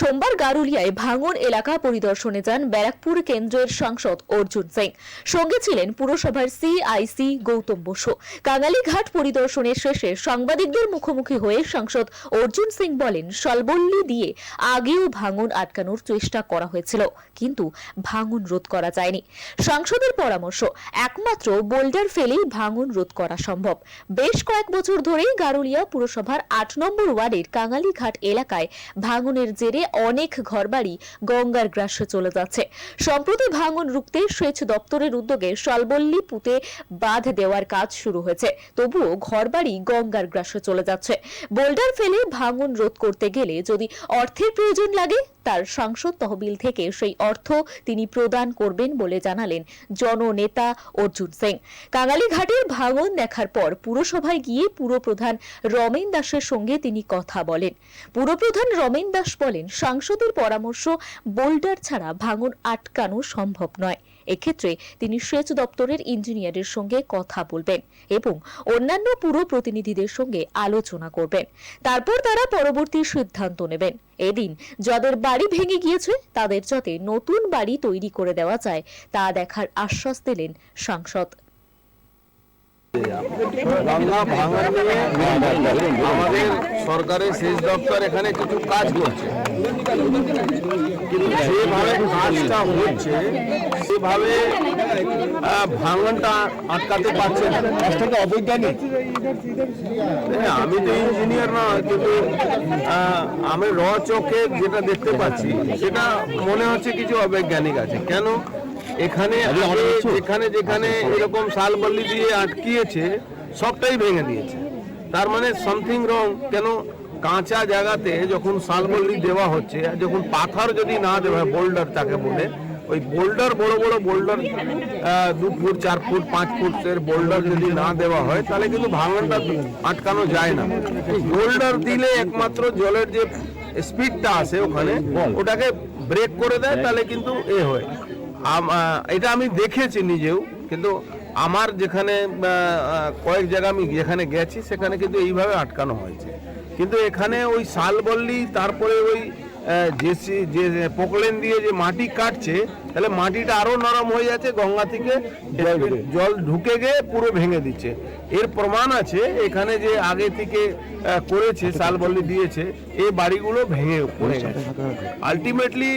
সোমবার গারুলিয়ায় ভাঙন এলাকা পরিদর্শনে যান ব্যারাকপুর কেন্দ্রের সাংসদ অর্জুন সিং। সঙ্গে ছিলেন পুরসভার সিআইসি গৌতম বসু। কাঙালিঘাট পরিদর্শনের শেষে সাংবাদিকদের মুখোমুখি হয়ে সাংসদ অর্জুন সিং বলেন সলবল্লি দিয়ে আগেও ভাঙন আটকানোর চেষ্টা করা হয়েছিল, কিন্তু ভাঙন রোধ করা যায়নি। সাংসদের পরামর্শ, একমাত্র বোল্ডার ফেলেই ভাঙন রোধ করা সম্ভব। বেশ কয়েক বছর ধরেই গারুলিয়া পুরসভার আট নম্বর ওয়ার্ডের কাঙালিঘাট এলাকায় ভাঙনের জেরে অনেক ঘরবাড়ি গঙ্গার গ্রাসে চলে যাচ্ছে। সম্প্রতি ভাঙন রুখতে সেচ দপ্তরের উদ্যোগে সলবল্লি পুঁতে বাঁধ দেওয়ার কাজ শুরু হয়েছে। তবুও ঘরবাড়ি গঙ্গার গ্রাসে চলে যাচ্ছে। বোল্ডার ফেলে ভাঙন রোধ করতে গেলে যদি অর্থের প্রয়োজন লাগে তার সাংসদ তহবিল থেকে সেই অর্থ তিনি প্রদান করবেন বলে জানালেন জননেতা অর্জুন সিং। কাঙালিঘাটের ভাঙন দেখার পর পুরসভায় গিয়ে পুরপ্রধান রমেন দাসের সঙ্গে তিনি কথা বলেন। পুরপ্রধান রমেন দাস বলেন, সাংসদের পরামর্শ বোল্ডার ছাড়া ভাঙন আটকানো সম্ভব নয়। এক্ষেত্রে তিনি সেচ দপ্তরের ইঞ্জিনিয়ারের সঙ্গে কথা বলবেন এবং অন্যান্য পুরো প্রতিনিধিদের সঙ্গে আলোচনা করবেন। তারপর তারা পরবর্তী সিদ্ধান্ত নেবেন। এদিন যাদের বাড়ি ভেঙে গিয়েছে, তাদের যাতে নতুন বাড়ি তৈরি করে দেওয়া যায়, তা দেখার আশ্বাস দিলেন সাংসদ গঙ্গা ভাঙন নিয়ে আমাদের সরকারের সেচ দপ্তর এখানে কিছু কাজ করছে। কিন্তু যেভাবে কাজটা হচ্ছে সেভাবে ভাঙনটা আটকাতে পারছে না। কাজটাকে অবৈজ্ঞানিক। আমি তো ইঞ্জিনিয়ার না কিন্তু আমি র চোখে যেটা দেখতে পাচ্ছি সেটা মনে হচ্ছে কিছু অবৈজ্ঞানিক আছে। কেন? এখানে কিছু? যেখানে যেখানে এরকম শালবল্লি দিয়ে আটকিয়েছে সবটাই ভেঙে দিয়েছে। তার মানে সামথিং রং কেন কাঁচা জায়গাতে যখন শালবল্লি দেওয়া হচ্ছে যখন পাথর যদি না দেওয়া হয় বোল্ডার তাকে বলে ওই বোল্ডার বড় বড় বোল্ডার দু ফুট চার ফুট পাঁচ ফুটের বোল্ডার যদি না দেওয়া হয় তাহলে কিন্তু ভাঙনটা আটকানো যায় না। বোল্ডার দিলে একমাত্র জলের যে স্পিডটা আছে ওখানে ওটাকে ব্রেক করে দেয় তাহলে কিন্তু এ হয়। এটা আমি দেখেছি নিজেও কিন্তু আমার যেখানে কয়েক জায়গা আমি যেখানে গেছি সেখানে কিন্তু এইভাবে আটকানো হয়েছে। কিন্তু এখানে ওই শালবল্লি তারপরে ওই জেসি যে পোকলেন দিয়ে যে মাটি কাটছে তাহলে মাটিটা আরও নরম হয়ে যাচ্ছে গঙ্গা থেকে জল ঢুকে। গিয়ে পুরো ভেঙে দিচ্ছে। এর প্রমাণ আছে এখানে যে আগে থেকে করেছে শালবল্লি দিয়েছে এই বাড়িগুলো ভেঙে পড়ে গেছে আলটিমেটলি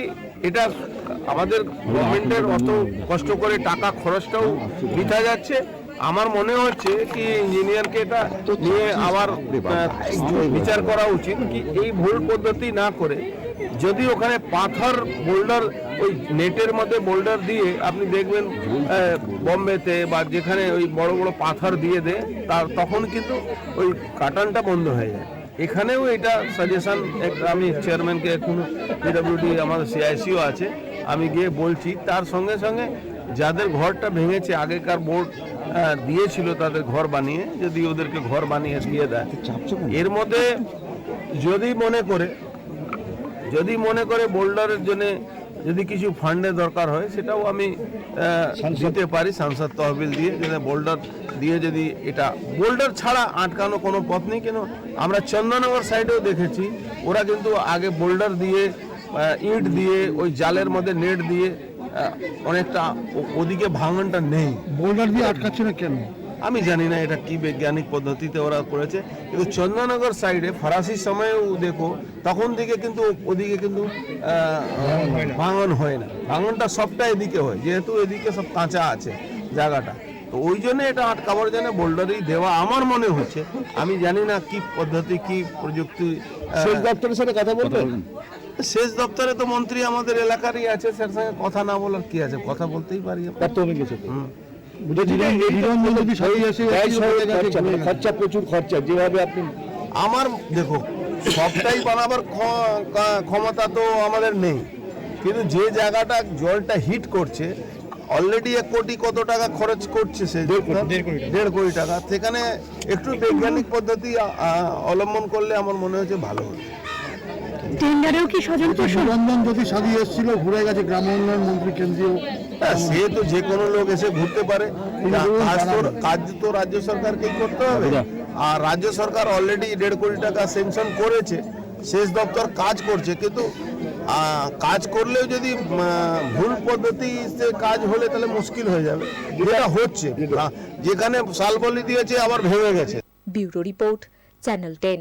এটা আমাদের গভর্নমেন্টের অত কষ্ট করে টাকা খরচটাও বৃথা যাচ্ছে। আমার মনে হচ্ছে কি ইঞ্জিনিয়ারকে এটা নিয়ে আবার বিচার করা উচিত কি এই ভুল পদ্ধতি না করে যদি ওখানে পাথর, বোল্ডার ওই নেটের মধ্যে বোল্ডার দিয়ে আপনি দেখবেন বোম্বেতে বা যেখানে ওই বড় বড় পাথর দিয়ে দেয়, তার তখন কিন্তু ওই কাটানটা বন্ধ হয়ে যায়। এখানেও এটা সাজেশন আমি চেয়ারম্যানকে এখন পিডাব্লিউডি আমাদের সিআইসিও আছে আমি গিয়ে বলছি তার সঙ্গে সঙ্গে যাদের ঘরটা ভেঙেছে আগেকার বোর্ড দিয়েছিল তাদের ঘর বানিয়ে যদি ওদেরকে ঘর বানিয়ে দিয়ে দেয়। এর মধ্যে যদি মনে করে যদি মনে করে বোল্ডারের জন্য যদি কিছু ফান্ডের দরকার হয় সেটাও আমি দিতে পারি সাংসদ তহবিল দিয়ে যদি বোল্ডার দিয়ে যদি এটা বোল্ডার ছাড়া আটকানো কোনো পথ নেই কেন আমরা চন্দননগর সাইডেও দেখেছি ওরা কিন্তু আগে বোল্ডার দিয়ে ইট দিয়ে ওই জালের মধ্যে নেট দিয়ে অনেকটা ওদিকে ভাঙনটা নেই। বোল্ডার দিয়ে আটকাচ্ছে না কেন? আমি জানি না এটা কি বৈজ্ঞানিক পদ্ধতিতে ওরা করেছে। কিন্তু চন্দননগর সাইডে ফরাসির সময়েও দেখো তখন দিকে কিন্তু ওদিকে কিন্তু ভাঙন হয় না। ভাঙনটা সবটা এদিকে হয় যেহেতু এদিকে সব কাঁচা আছে জায়গাটা। তো ওই জন্য এটা আটকাবার জন্য বোল্ডারই দেওয়া আমার মনে হচ্ছে। আমি জানি না কি পদ্ধতি কি প্রযুক্তি সেচ দপ্তরের সাথে কথা বলবেন সেচ দপ্তরে তো মন্ত্রী আমাদের এলাকারই আছে স্যার সঙ্গে কথা না বলার কি আছে? কথা বলতেই পারি আমরা। খরচা প্রচুর খরচা যেভাবে আপনি আমার দেখো সবটাই বানাবার ক্ষমতা তো আমাদের নেই। কিন্তু যে জায়গাটা জলটা হিট করছে অলরেডি এক কোটি কত টাকা খরচ করছে সে দেড় কোটি, দেড় কোটি টাকা। সেখানে একটু বৈজ্ঞানিক পদ্ধতি অবলম্বন করলে আমার মনে হচ্ছে ভালো হবে। টেন্ডারেও কি স্বজন পোষণ নিরঞ্জন যদি সাজিয়ে এসেছিল ঘুরে গেছে গ্রাম উন্নয়ন মন্ত্রী কেন্দ্রীয় হ্যাঁ, সে তো যে কোনো লোক এসে ঘুরতে পারে। কাজ তো কাজ তো রাজ্য সরকারকেই করতে হবে। আর রাজ্য সরকার অলরেডি দেড় কোটি টাকা স্যাংশন করেছে। সেচ দপ্তর কাজ করছে। কিন্তু আহ, কাজ করলেও যদি ভুল পদ্ধতিতে কাজ হলে তাহলে মুশকিল হয়ে যাবে। যেটা হচ্ছে যেখানে শালবলি দিয়েছে আবার ভেঙে গেছে। Bureau report channel ten.